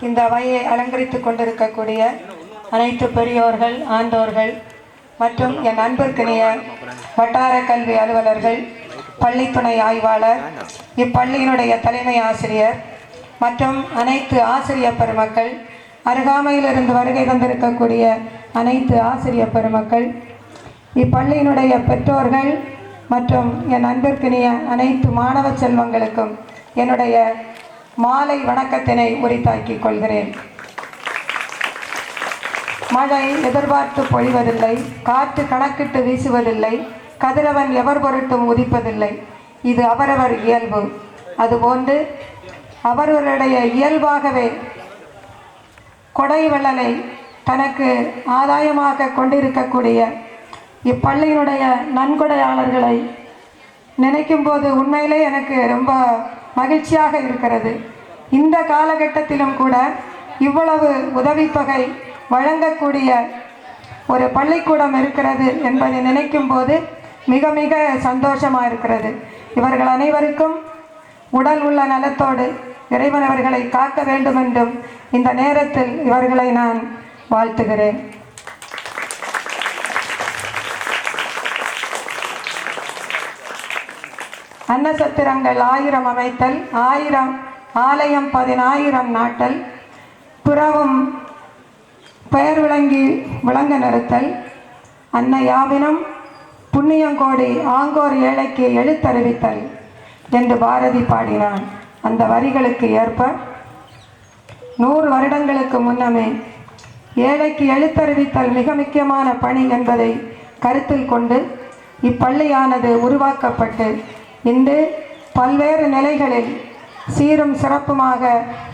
இந்த அவையை அலங்கரித்து கொண்டிருக்கக்கூடிய அனைத்து பெரியோர்கள் ஆண்டோர்கள் மற்றும் என் அன்பிற்கினிய வட்டார கல்வி அலுவலர்கள் பள்ளித்துணை ஆய்வாளர் இப்பள்ளியினுடைய தலைமை ஆசிரியர் மற்றும் அனைத்து ஆசிரியர் பெருமக்கள் அருகாமையிலிருந்து வருகை தந்திருக்கக்கூடிய அனைத்து ஆசிரியர் பெருமக்கள் இப்பள்ளியினுடைய பெற்றோர்கள் மற்றும் என் அன்பிற்கினிய அனைத்து மாணவ செல்வங்களுக்கும் என்னுடைய மாலை வணக்கத்தினை உரித்தாக்கிக் கொள்கிறேன். மழை எதிர்பார்த்து பொழிவதில்லை காற்று கணக்கிட்டு வீசுவதில்லை கதிரவன் எவர் பொருட்டும் உதிப்பதில்லை. இது அவரவர் இயல்பு. அதுபோன்று அவரவருடைய இயல்பாகவே கொடை வள்ளலை தனக்கு ஆதாயமாக கொண்டிருக்கக்கூடிய இப்பள்ளியினுடைய நன்கொடையாளர்களை நினைக்கும் போது உண்மையிலே எனக்கு ரொம்ப மகிழ்ச்சியாக இருக்கிறது. இந்த காலகட்டத்திலும் கூட இவ்வளவு உதவித்தொகை வழங்கக்கூடிய ஒரு பள்ளிக்கூடம் இருக்கிறது என்பதை நினைக்கும் போது மிக மிக சந்தோஷமாக இருக்கிறது. இவர்கள் அனைவருக்கும் உடல் உள்ள நலத்தோடு இறைவன் அவர்களை காக்க வேண்டும் என்றும் இந்த நேரத்தில் இவர்களை நான் வாழ்த்துகிறேன். அன்னசத்திரங்கள் ஆயிரம் அமைத்தல் ஆயிரம் ஆலயம் பதினாயிரம் நாட்டல் புறவும் பெயர் விளங்கி விளங்க நிறுத்தல் அன்னையாவினம் புண்ணியங்கோடி ஆங்கோர் ஏழைக்கு எழுத்தறிவித்தல் என்று பாரதி பாடினான். அந்த வரிகளுக்கு ஏற்ப நூறு வருடங்களுக்கு முன்னமே ஏழைக்கு எழுத்தறிவித்தல் மிக முக்கியமான பணி என்பதை கருத்தில் கொண்டு இப்பள்ளியானது உருவாக்கப்பட்டு இன்று பல்வேறு நிலைகளில் சீரும் சிறப்புமாக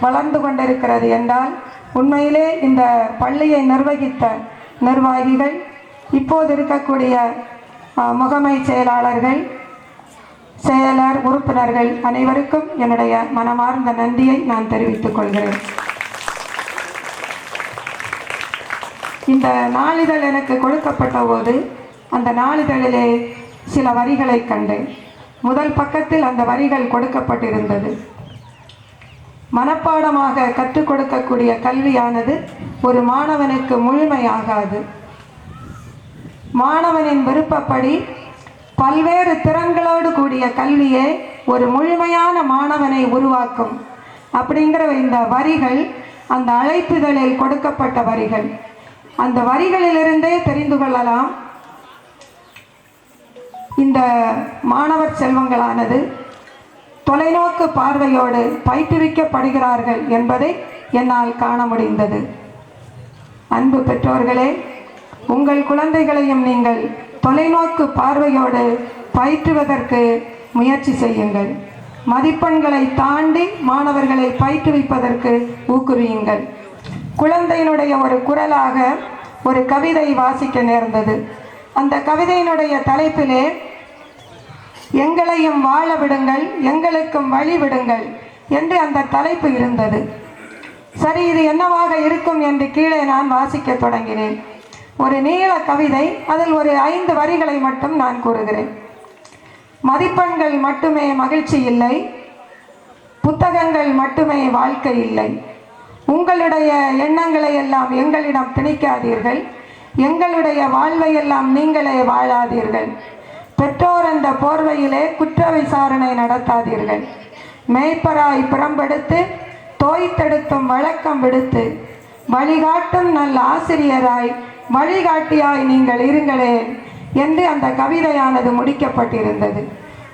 வளர்ந்து கொண்டிருக்கிறது என்றால் உண்மையிலே இந்த பள்ளியை நிர்வகித்த நிர்வாகிகள் இப்போது இருக்கக்கூடிய முகமை செயலாளர்கள் செயலர் உறுப்பினர்கள் அனைவருக்கும் என்னுடைய மனமார்ந்த நன்றியை நான் தெரிவித்துக் கொள்கிறேன். இந்த நாளிதழ் எனக்கு கொடுக்கப்பட்ட போது அந்த நாளிதழிலே சில வரிகளை கண்டேன். முதல் பக்கத்தில் அந்த வரிகள் கொடுக்கப்பட்டிருந்தது. மனப்பாடமாக கற்றுக் கொடுக்கக்கூடிய கல்வியானது ஒரு மாணவனுக்கு முழுமையாகாது. மாணவனின் விருப்பப்படி பல்வேறு திறன்களோடு கூடிய கல்வியே ஒரு முழுமையான மாணவனை உருவாக்கும். அப்படிங்கிற இந்த வரிகள் அந்த அழைப்புகளில் கொடுக்கப்பட்ட வரிகள். அந்த வரிகளிலிருந்தே தெரிந்து கொள்ளலாம். இந்த மாணவர் செல்வங்களானது தொலைநோக்கு பார்வையோடு பயிற்றுவிக்கப்படுகிறார்கள் என்பதை என்னால் காண முடிந்தது. அன்பு பெற்றோர்களே உங்கள் குழந்தைகளையும் நீங்கள் தொலைநோக்கு பார்வையோடு பயிற்றுவதற்கு முயற்சி செய்யுங்கள். மதிப்பெண்களை தாண்டி மாணவர்களை பயிற்றுவிப்பதற்கு ஊக்குவியுங்கள். குழந்தையினுடைய ஒரு குரலாக ஒரு கவிதை வாசிக்க நேர்ந்தது. அந்த கவிதையினுடைய தலைப்பிலே எங்களையும் வாழ விடுங்கள் எங்களுக்கும் வழி விடுங்கள் என்று அந்த தலைப்பு இருந்தது. சரி இது என்னவாக இருக்கும் என்று கீழே நான் வாசிக்க தொடங்கினேன். ஒரு நீள கவிதை அதில் ஒரு ஐந்து வரிகளை மட்டும் நான் கூறுகிறேன். மதிப்பெண்கள் மட்டுமே மகிழ்ச்சி இல்லை புத்தகங்கள் மட்டுமே வாழ்க்கை இல்லை. உங்களுடைய எண்ணங்களை எல்லாம் எங்களிடம் திணிக்காதீர்கள். எங்களுடைய வாழ்வையெல்லாம் நீங்களே வாழாதீர்கள். பெற்றோர் அந்த போர்வையிலே குற்ற விசாரணை நடத்தாதீர்கள். மேய்ப்பராய் புறம்பெடுத்து தோய்த்தெடுத்தும் வழக்கம் விடுத்து வழிகாட்டும் நல்ல ஆசிரியராய் வழிகாட்டியாய் நீங்கள் இருங்களேன் என்று அந்த கவிதையானது முடிக்கப்பட்டிருந்தது.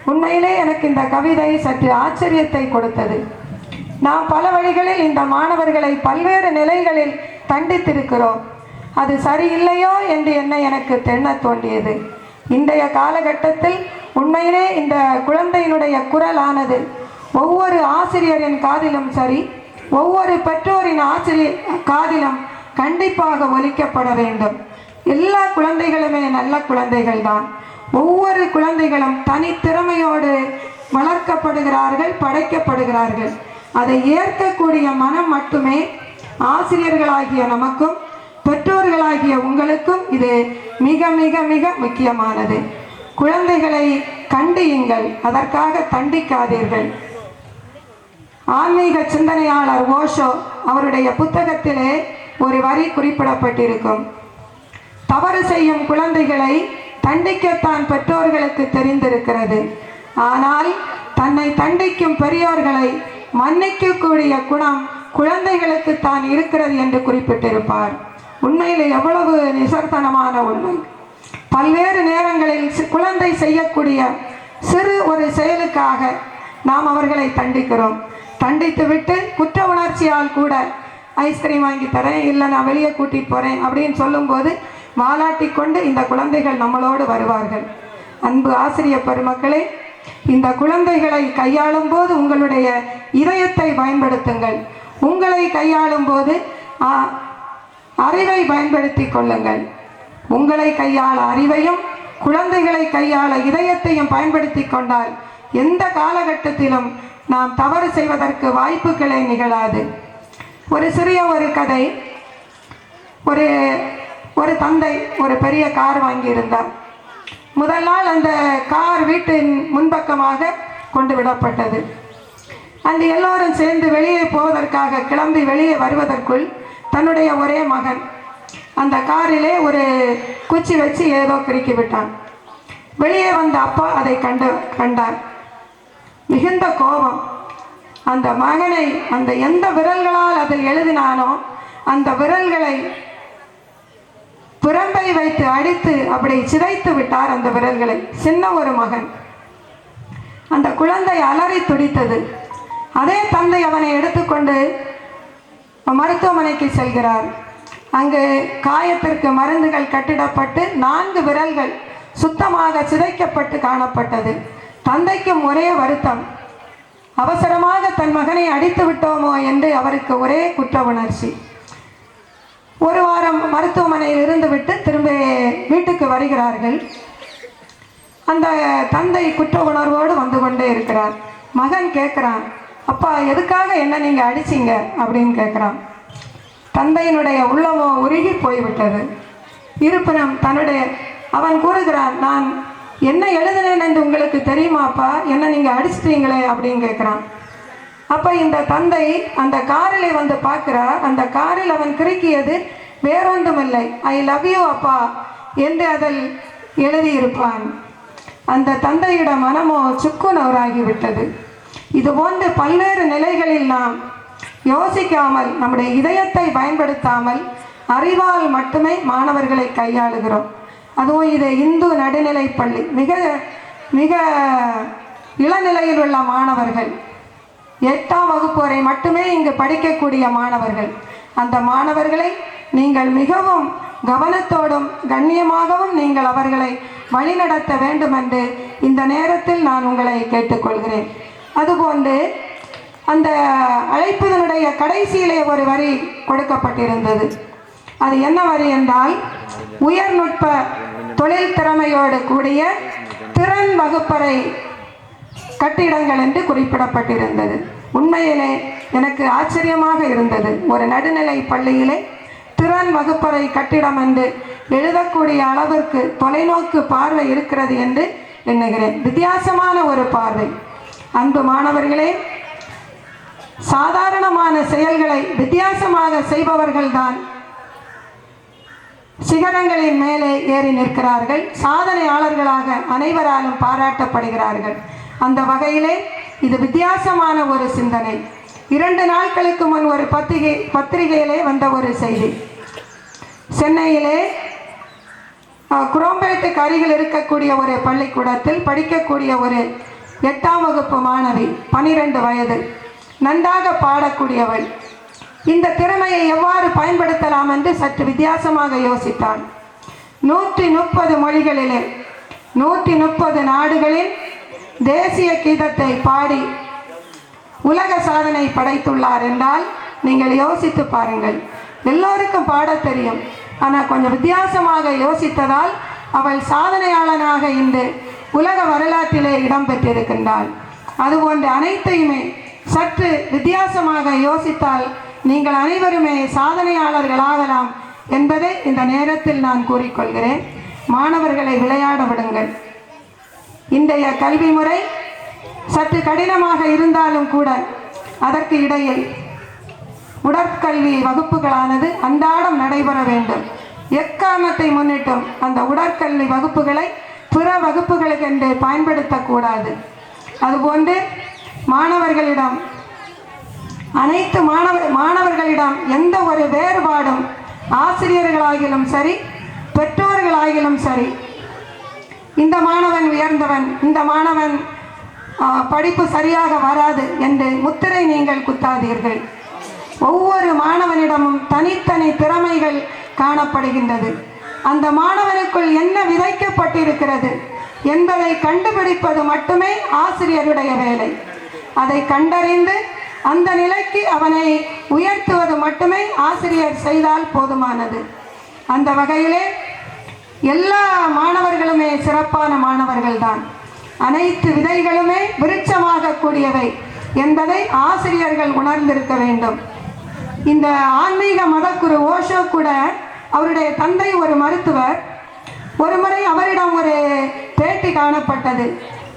உண்மையிலே எனக்கு இந்த கவிதை சற்று ஆச்சரியத்தை கொடுத்தது. நாம் பல வழிகளில் இந்த மாணவர்களை பல்வேறு நிலைகளில் தண்டித்திருக்கிறோம். அது சரியில்லையோ என்று என்ன எனக்கு தெண்ணத் தோன்றியது. இன்றைய காலகட்டத்தில் உண்மையிலே இந்த குழந்தையினுடைய குரலானது ஒவ்வொரு ஆசிரியரின் காதிலும் சரி ஒவ்வொரு பெற்றோரின் ஆசிரியர் காதிலும் கண்டிப்பாக ஒலிக்கப்பட வேண்டும். எல்லா குழந்தைகளுமே நல்ல குழந்தைகள் தான் ஒவ்வொரு குழந்தைகளும் தனித்திறமையோடு வளர்க்கப்படுகிறார்கள் படைக்கப்படுகிறார்கள். அதை ஏற்கக்கூடிய மனம் மட்டுமே ஆசிரியர்களாகிய நமக்கும் பெற்றோர்களாகிய உங்களுக்கும் இது மிக மிக மிக முக்கியமானது. குழந்தைகளை கண்டியுங்கள் அதற்காக தண்டிக்காதீர்கள். ஆன்மீக சிந்தனையாளர் ஓஷோ அவருடைய புத்தகத்திலே ஒரு வரி குறிப்பிடப்பட்டிருக்கும். தவறு செய்யும் குழந்தைகளை தண்டிக்கத்தான் பெற்றோர்களுக்கு தெரிந்திருக்கிறது. ஆனால் தன்னை தண்டிக்கும் பெரியோர்களை மன்னிக்கக்கூடிய குணம் குழந்தைகளுக்கு தான் இருக்கிறது என்று குறிப்பிட்டிருப்பார். உண்மையில் எவ்வளவு நிசர்த்தனமான உண்மை. பல்வேறு நேரங்களில் குழந்தை செய்யக்கூடிய சிறு ஒரு செயலுக்காக நாம் அவர்களை தண்டிக்கிறோம். தண்டித்து விட்டு குற்ற உணர்ச்சியால் கூட ஐஸ்கிரீம் வாங்கி தரேன் இல்லை நான் வெளியே கூட்டிகிட்டு போகிறேன் அப்படின்னு சொல்லும்போது வாலாட்டி கொண்டு இந்த குழந்தைகள் நம்மளோடு வருவார்கள். அன்பு ஆசிரியர் பெருமக்களே இந்த குழந்தைகளை கையாளும் போது உங்களுடைய இதயத்தை பயன்படுத்துங்கள். உங்களை கையாளும் போது அறிவை பயன்படுத்தி கொள்ளுங்கள். உங்களை கையாள அறிவையும் குழந்தைகளை கையாள இதயத்தையும் பயன்படுத்தி கொண்டால் எந்த காலகட்டத்திலும் நாம் தவறு செய்வதற்கு வாய்ப்புகளே நிகழாது. ஒரு சிறிய ஒரு கதை. ஒரு ஒரு தந்தை ஒரு பெரிய கார் வாங்கியிருந்தார். முதல் நாள் அந்த கார் வீட்டின் முன்பக்கமாக கொண்டு விடப்பட்டது. அங்கு எல்லோரும் சேர்ந்து வெளியே போவதற்காக கிளம்பி வெளியே வருவதற்குள் தன்னுடைய ஒரே மகன். அந்த காரிலே ஒரு குச்சி வச்சு ஏதோ கிறுக்கி விட்டான். வெளியே வந்த அப்பா அதை கண்டு கண்டார். மிகுந்த கோபம். அந்த மகனை அந்த எந்த விரல்களால் அதில் எழுதினானோ அந்த விரல்களை புறம்பை வைத்து அடித்து அப்படி சிதைத்து விட்டார் அந்த விரல்களை. சின்ன ஒரு மகன். அந்த குழந்தை அலறி துடித்தது. அதே தந்தை அவனை எடுத்துக்கொண்டு மருத்துவமனைக்கு செல்கிறார். அங்கு காயத்திற்கு மருந்துகள் கட்டிடப்பட்டு நான்கு விரல்கள் சுத்தமாக சிதைக்கப்பட்டு காணப்பட்டது. தந்தைக்கும் ஒரே வருத்தம். அவசரமாக தன் மகனை அடித்து விட்டோமோ என்று அவருக்கு ஒரே குற்ற உணர்ச்சி. ஒரு வாரம் மருத்துவமனையில் இருந்துவிட்டு திரும்ப வீட்டுக்கு வருகிறார்கள். அந்த தந்தை குற்ற உணர்வோடு வந்து கொண்டே இருக்கிறார். மகன் கேட்குறான் அப்பா எதுக்காக என்ன நீங்கள் அடிச்சீங்க? அப்படின்னு கேட்குறான் தந்தையினுடைய உள்ளமோ உருகி போய்விட்டது. இருப்பினும் தன்னுடைய அவன் கூறுகிறான் நான் என்ன எழுதினேன் என்று உங்களுக்கு தெரியுமாப்பா என்ன நீங்கள் அடிச்சிட்டீங்களே? அப்படின்னு கேட்குறான் அப்போ இந்த தந்தை அந்த காரில் வந்து பார்க்கிறார். அந்த காரில் அவன் கிறுக்கியது வேறொன்றுமில்லை. ஐ லவ் யூ அப்பா என்று அதில் எழுதியிருப்பான். அந்த தந்தையிட மனமோ சுக்குநூறாகிவிட்டது இது போன்ற பல்வேறு நிலைகளில் நாம் யோசிக்காமல் நம்முடைய இதயத்தை பயன்படுத்தாமல் அறிவால் மட்டுமே மாணவர்களை கையாளுகிறோம். அதுவும் இது இந்து நடுநிலை பள்ளி. மிக மிக இளநிலையில் உள்ள மாணவர்கள் எட்டாம் வகுப்பு வரை மட்டுமே இங்கு படிக்கக்கூடிய மாணவர்கள். அந்த மாணவர்களை நீங்கள் மிகவும் கவனத்தோடும் கண்ணியமாகவும் நீங்கள் அவர்களை வழிநடத்த வேண்டும் என்று இந்த நேரத்தில் நான் உங்களை கேட்டுக்கொள்கிறேன். அதுபோன்று அந்த அழைப்பிதனுடைய கடைசியிலே ஒரு வரி கொடுக்கப்பட்டிருந்தது. அது என்ன வரி என்றால் உயர்நுட்ப தொழில் திறமையோடு கூடிய திறன் வகுப்பறை கட்டிடங்கள் என்று குறிப்பிடப்பட்டிருந்தது. உண்மையிலே எனக்கு ஆச்சரியமாக இருந்தது. ஒரு நடுநிலை பள்ளியிலே திறன் வகுப்பறை கட்டிடம் என்று எழுதக்கூடிய அளவிற்கு தொலைநோக்கு பார்வை இருக்கிறது என்று எண்ணுகிறேன். வித்தியாசமான ஒரு பார்வை. அன்பு மாணவர்களே சாதாரணமான செயல்களை வித்தியாசமாக செய்பவர்கள்தான் சிகரங்களின் மேலே ஏறி நிற்கிறார்கள். சாதனையாளர்களாக அனைவராலும் பாராட்டப்படுகிறார்கள். அந்த வகையிலே இது வித்தியாசமான ஒரு சிந்தனை. இரண்டு நாட்களுக்கு முன் ஒரு பத்திரிகை பத்திரிகையிலே வந்த ஒரு செய்தி. சென்னையிலே குரோம்பேட்டுக்கு அருகில் இருக்கக்கூடிய ஒரு பள்ளிக்கூடத்தில் படிக்கக்கூடிய ஒரு எட்டாம் வகுப்பு மாணவி பனிரெண்டு வயது. நன்றாக பாடக்கூடியவள். இந்த திறமையை எவ்வாறு பயன்படுத்தலாம் என்று சற்று வித்தியாசமாக யோசித்தாள் நூற்றி முப்பது மொழிகளிலே நூற்றி முப்பது நாடுகளில் தேசிய கீதத்தை பாடி உலக சாதனை படைத்துள்ளார் என்றால் நீங்கள் யோசித்து பாருங்கள். எல்லோருக்கும் பாடத் தெரியும். ஆனால் கொஞ்சம் வித்தியாசமாக யோசித்ததால் அவள் சாதனையாளனாக இன்று உலக வரலாற்றிலே இடம்பெற்றிருக்கின்றாள் அதுபோன்று அனைத்தையுமே சற்று வித்தியாசமாக யோசித்தால் நீங்கள் அனைவருமே சாதனையாளர்களாகலாம் என்பதை இந்த நேரத்தில் நான் கூறிக்கொள்கிறேன். மாணவர்களை விளையாட விடுங்கள். இன்றைய கல்வி முறை சற்று கடினமாக இருந்தாலும் கூட அதற்கு இடையில் உடற்கல்வி வகுப்புகளானது அன்றாடம் நடைபெற வேண்டும். எக்காரணத்தை முன்னிட்டும் அந்த உடற்கல்வி வகுப்புகளை பிற வகுப்புகளுக்கு என்று பயன்படுத்தக்கூடாது. அதுபோன்று மாணவர்களிடம் அனைத்து மாணவ மாணவர்களிடம் எந்த ஒரு வேறுபாடும் ஆசிரியர்களாகிலும் சரி பெற்றோர்களாகிலும் சரி இந்த மாணவன் உயர்ந்தவன் இந்த மாணவன் படிப்பு சரியாக வராது என்று முத்திரை நீங்கள் குத்தாதீர்கள். ஒவ்வொரு மாணவனிடமும் தனித்தனி திறமைகள் காணப்படுகின்றது. அந்த மாணவனுக்குள் என்ன விதைக்கப்பட்டிருக்கிறது என்பதை கண்டுபிடிப்பது மட்டுமே ஆசிரியருடைய வேலை. அதை கண்டறிந்து அந்த நிலைக்கு அவனை உயர்த்துவது மட்டுமே ஆசிரியர் செய்தால் போதுமானது. அந்த வகையிலே எல்லா மாணவர்களுமே சிறப்பான மாணவர்கள்தான். அனைத்து விதைகளுமே விருட்சமாக கூடியவை என்பதை ஆசிரியர்கள் உணர்ந்திருக்க வேண்டும். இந்த ஆன்மீக மதக்குரு ஓஷோ கூட அவருடைய தந்தை ஒரு மருத்துவர். ஒரு முறை அவரிடம் ஒரு பேட்டி காணப்பட்டது.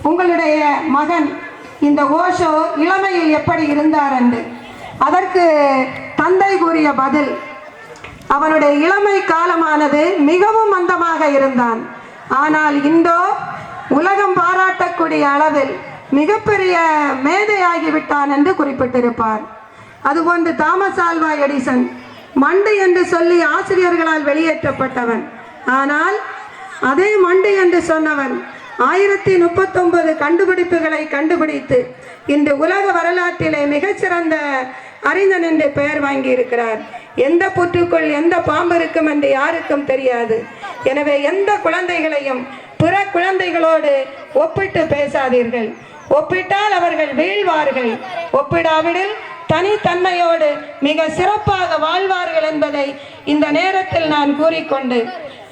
உங்களுடைய மகன் இந்த ஓஷோ இளமையில் எப்படி இருந்தார் என்று. அதற்கு தந்தை கூறிய பதில் அவனுடைய இளமை காலமானது மிகவும் மந்தமாக இருந்தான். ஆனால் இந்தோ உலகம் பாராட்டக்கூடிய அளவில் மிகப்பெரிய மேதையாகிவிட்டான் என்று குறிப்பிட்டிருப்பார். அதுபோன்று தாமஸ் ஆல்வா எடிசன் மண்டு என்று சொல்லி ஆசிரியர்களால் வெளியேற்றப்பட்டவன். ஆனால் அதே மண்டு என்று சொன்னவன் ஆயிரத்தி முப்பத்தொன்பது கண்டுபிடிப்புகளை கண்டுபிடித்து இன்று உலக வரலாற்றிலே மிகச்சிறந்த அறிஞன் என்று பெயர் வாங்கி இருக்கிறார் எந்த புற்றுக்குள் எந்த பாம்பு இருக்கும் என்று யாருக்கும் தெரியாது. எனவே எந்த குழந்தைகளையும் பிற குழந்தைகளோடு ஒப்பிட்டு பேசாதீர்கள். ஒப்பிட்டால் அவர்கள் வீழ்வார்கள். ஒப்பிடாவிடில் தனித்தன்மையோடு மிக சிறப்பாக வாழ்வார்கள் என்பதை இந்த நேரத்தில் நான் கூறிக்கொண்டு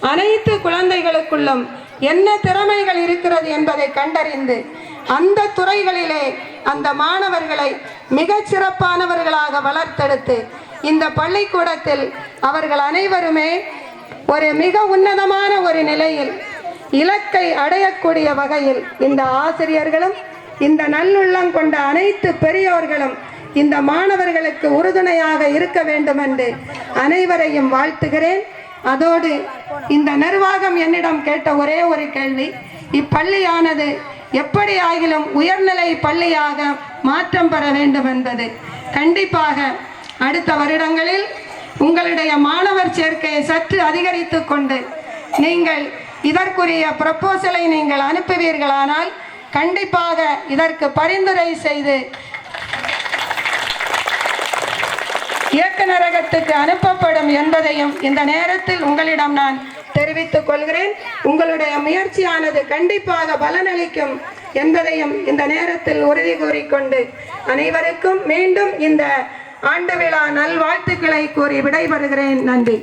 அனைத்து குழந்தைகளுக்குள்ளும் என்ன திறமைகள் இருக்கிறது என்பதை கண்டறிந்து அந்த துறைகளிலே அந்த மாணவர்களை மிகச் சிறப்பானவர்களாக வளர்த்தெடுத்து இந்த பள்ளிக்கூடத்தில் அவர்கள் அனைவருமே ஒரு மிக உன்னதமான ஒரு நிலையில் இலக்கை அடையக்கூடிய வகையில் இந்த ஆசிரியர்களும் இந்த நல்லுள்ளம் கொண்ட அனைத்து பெரியோர்களும் இந்த மாணவர்களுக்கு உறுதுணையாக இருக்க வேண்டும் என்று அனைவரையும் வாழ்த்துகிறேன். அதோடு இந்த நிர்வாகம் என்னிடம் கேட்ட ஒரே ஒரு கேள்வி இப்பள்ளியானது எப்படி ஆகிலும் உயர்நிலை பள்ளியாக மாற்றம் பெற வேண்டும் என்பது கண்டிப்பாக அடுத்த வருடங்களில் உங்களுடைய மாணவர் சேர்க்கையை சற்று அதிகரித்து கொண்டு நீங்கள் இதற்குரிய ப்ரப்போசலை நீங்கள் அனுப்புவீர்களானால் கண்டிப்பாக இதற்கு பரிந்துரை செய்து இயக்குநரகத்துக்கு அனுப்பப்படும் என்பதையும் இந்த நேரத்தில் உங்களிடம் நான் தெரிவித்துக் கொள்கிறேன். உங்களுடைய முயற்சியானது கண்டிப்பாக பலனளிக்கும் என்பதையும் இந்த நேரத்தில் உறுதி கூறிக்கொண்டு அனைவருக்கும் மீண்டும் இந்த ஆண்டு விழா நல்வாழ்த்துக்களை கூறி விடைபெறுகிறேன். நன்றி.